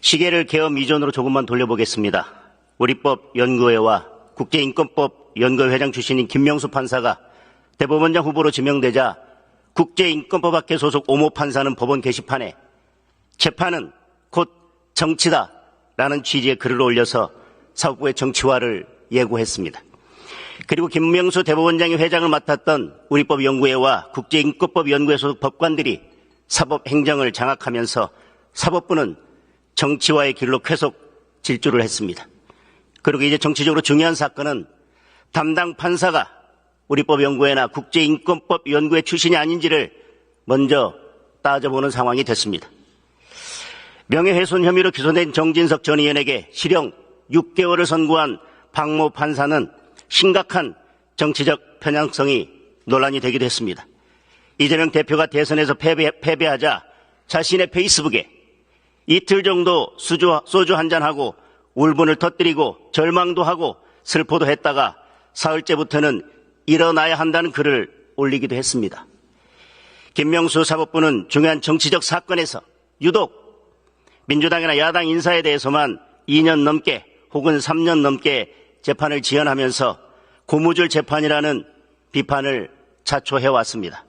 시계를 계엄 이전으로 조금만 돌려보겠습니다. 우리법 연구회와 국제인권법 연구회 회장 출신인 김명수 판사가 대법원장 후보로 지명되자 국제인권법학회 소속 오모 판사는 법원 게시판에 재판은 곧 정치다 라는 취지의 글을 올려서 사법부의 정치화를 예고했습니다. 그리고 김명수 대법원장이 회장을 맡았던 우리법 연구회와 국제인권법 연구회 소속 법관들이 사법행정을 장악하면서 사법부는 정치화의 길로 계속 질주를 했습니다. 그리고 이제 정치적으로 중요한 사건은 담당 판사가 우리 법 연구회나 국제인권법 연구회 출신이 아닌지를 먼저 따져보는 상황이 됐습니다. 명예훼손 혐의로 기소된 정진석 전 의원에게 실형 6개월을 선고한 박모 판사는 심각한 정치적 편향성이 논란이 되기도 했습니다. 이재명 대표가 대선에서 패배, 패배하자 자신의 페이스북에 이틀 정도 수주, 소주 한잔하고 울분을 터뜨리고 절망도 하고 슬퍼도 했다가 사흘째부터는 일어나야 한다는 글을 올리기도 했습니다. 김명수 사법부는 중요한 정치적 사건에서 유독 민주당이나 야당 인사에 대해서만 2년 넘게 혹은 3년 넘게 재판을 지연하면서 고무줄 재판이라는 비판을 자초해 왔습니다.